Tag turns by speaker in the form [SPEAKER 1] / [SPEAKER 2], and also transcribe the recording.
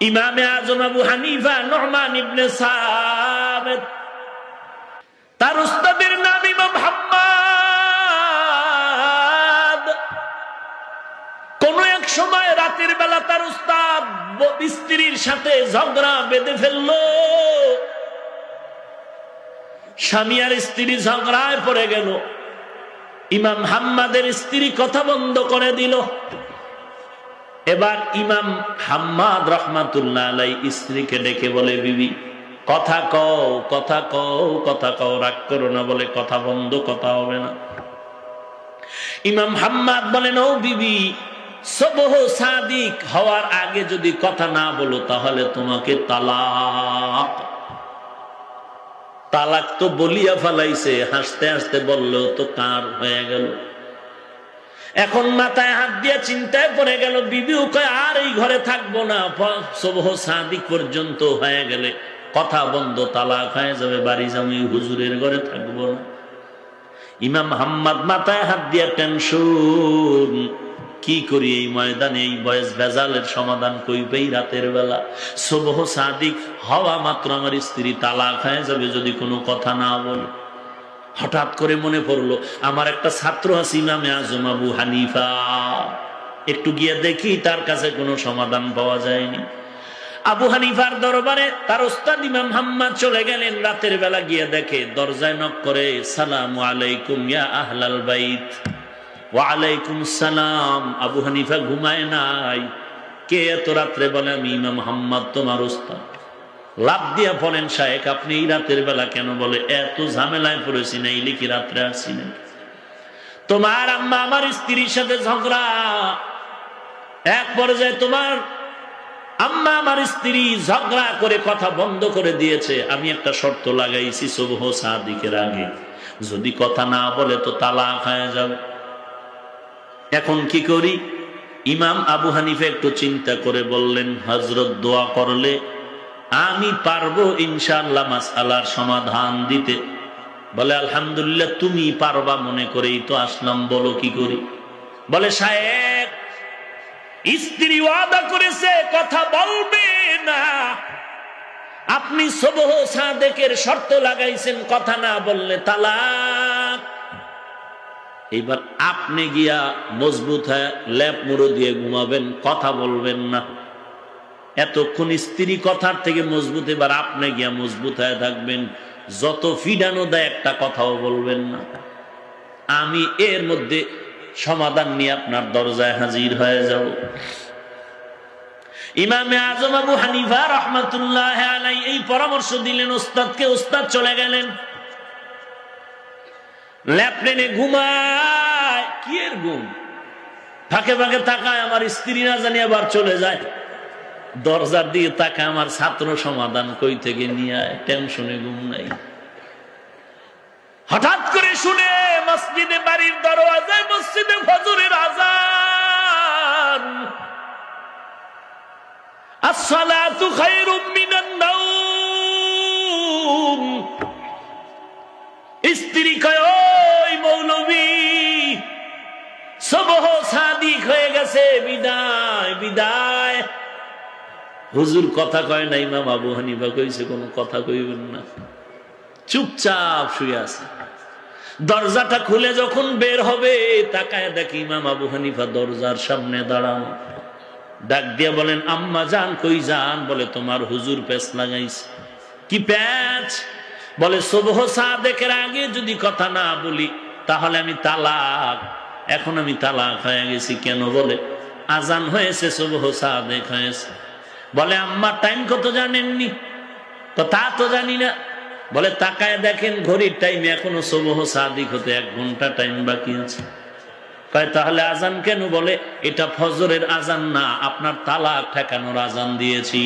[SPEAKER 1] ইমামে আজম আবু হানিফা নহমান ইবনে সাবেত তার উস্তাদের নাম ইমাম হাম্মাদ। কোন এক সময় রাতের বেলা তার উস্তাদ স্ত্রীর সাথে ঝগড়া বেঁধে ফেলল। স্বামী আর স্ত্রী ঝগড়ায় পড়ে গেল। ইমাম হাম্মাদের স্ত্রী কথা বন্ধ করে দিল। এবার ইমাম হাম্মাদ রহমাতুল্লাহ আলাই স্ত্রীকে ডেকে বলে, বিবি, কথা কও কথা কও কথা কও, রাগ করো না বলে কথা বন্ধ, কথা হবে না। ইমাম হাম্মাদ বলেন ও বিবি, সবহ সাদিক হওয়ার আগে যদি কথা না বলো, তাহলে তোমাকে তালাক। তালাক তো বলিয়া ফেলাইছে, হাসতে হাসতে বলল তো কার হয়ে গেল। এখন মাথায় হাত দিয়ে চিন্তায় পড়ে গেল, বিবিও কয়, আর এই ঘরে থাকব না। সবহ সাদিক পর্যন্ত হয়ে গেলে কথা বন্ধ, তালাক হয়ে যাবে, বাড়ি যাব হুজুরের ঘরে থাকব না। ইমাম হাম্মাদ মাথায় হাত দিয়া টেনশন, কি করি এই ময়দানে? এই বয়স ভেজালের সমাধান কইবেই রাতের বেলা? সবহ সাদিক হওয়া মাত্র আমার স্ত্রী তালাক হয়ে যাবে যদি কোনো কথা না বলে। হঠাৎ করে মনে পড়ল, আমার একটা ছাত্র আছে ইমামে আজম আবু হানিফা। একটু গিয়ে দেখি তার কাছে কোনো সমাধান পাওয়া যায়নি। আবু হানিফার দরবারে তার ওস্তাদ ইমাম হাম্মাদ চলে গেলেন, রাতের বেলা গিয়ে দেখে দরজায় নক করে, সালাম আলাইকুম ইয়া আহলাল বাইত। ওয়ালাইকুম সালাম, আবু হানিফা ঘুমায় নাই। কে এত রাত্রে বলে আমি ইমাম হাম্মাদ, তোমার ওস্তাদ? লাভ দিয়া বলেন শাহেক আপনি এই রাতের বেলা কেন বলে, এত ঝামেলায় পড়েছি না ইলি কি রাত্রে আসছি না তোমার আম্মা আমার স্ত্রীর সাথে ঝগড়া। এক পর্যায়ে তোমার আম্মা আমার স্ত্রী ঝগড়া করে কথা বন্ধ করে দিয়েছে। আমি একটা শর্ত লাগাইছি, সবহ সাদিকের আগে। যদি কথা না বলে তো তালা হয়ে যাবে এখন কি করি? ইমাম আবু হানিফে একটু চিন্তা করে বললেন হজরত দোয়া করলে আমি পারব ইনশাআল্লাহ মাসালার সমাধান দিতে। বলে, আলহামদুলিল্লাহ, তুমি পারবা মনে করেই তো আসলাম, বলো কি করি? বলে, সাহেব, স্ত্রী ওয়াদা করেছে, কথা বলবে না। আপনি সবহ সাদেকের শর্ত লাগাইছেন, কথা না বললে তালাক। এইবার আপনি গিয়া মজবুত হয়ে ল্যাপ মুড়ো দিয়ে ঘুমাবেন, কথা বলবেন না। এতক্ষণ স্ত্রী কথার থেকে মজবুত, এবার আপনি গিয়া মজবুত হয়ে থাকবেন। যত ফিডানো দেয় একটা কথাও বলবেন না। আমি এর মধ্যে সমাধান নিয়ে আপনার দরজায় হাজির হয়ে যাব। ইমামে আজম আবু হানিফা রহমতুল্লাহ এই পরামর্শ দিলেন, ওস্তাদকে ওস্তাদ চলে গেলেন। ল্যাপটেনে ঘুমায়। কি এর ঘুম? ফাঁকে ফাঁকে তাকায়, আমার স্ত্রী না জানি আবার চলে যায়। দরজার দিয়ে তাকে আমার ছাত্র সমাধান কই থেকে নিয়ে আয়? টেনশনে ঘুম নাই। হঠাৎ করে শুনে মসজিদে বাড়ির দরওয়াজায় মসজিদে ফজরের আজান। আসসালাতু খায়রুম মিনান নাওম। স্ত্রী কয়, ওই মৌলবী, সবহ সাদিক হয়ে গেছে, বিদায় বিদায়। হুজুর কথা কয় না, ইমাম আবু হানিফা কইছে, কোনো কথা কইবেন না। চুপচাপ শুয়ে আছে। দরজাটা খুলে যখন বের হবে, তাকায় দেখি ইমাম আবু হানিফা দরজার সামনে দাঁড়ানো। ডাক দিয়া বলেন, আম্মা যান, কই যান? বলে, তোমার হুজুর পেছ লাগাইছে। কি প্যাচ? বলে শুভ সাদেকের আগে যদি কথা না বলি, তাহলে আমি তালাক। এখন আমি তালাক হয়ে গেছি কেন? বলে, আজান হয়েছে শুভ সাদেক হয়েছে। বলে, আম্মা টাইম কত জানেননি? তো তা তো জানি না। বলে, তাকায় দেখেন, ঘড়ির টাইম এখনও সবহ সাদিক হতে এক ঘণ্টা টাইম বাকি আছে। তাহলে আজান কেন? বলে, এটা ফজরের আজান না, আপনার তালাক ঠেকানোর আজান দিয়েছি।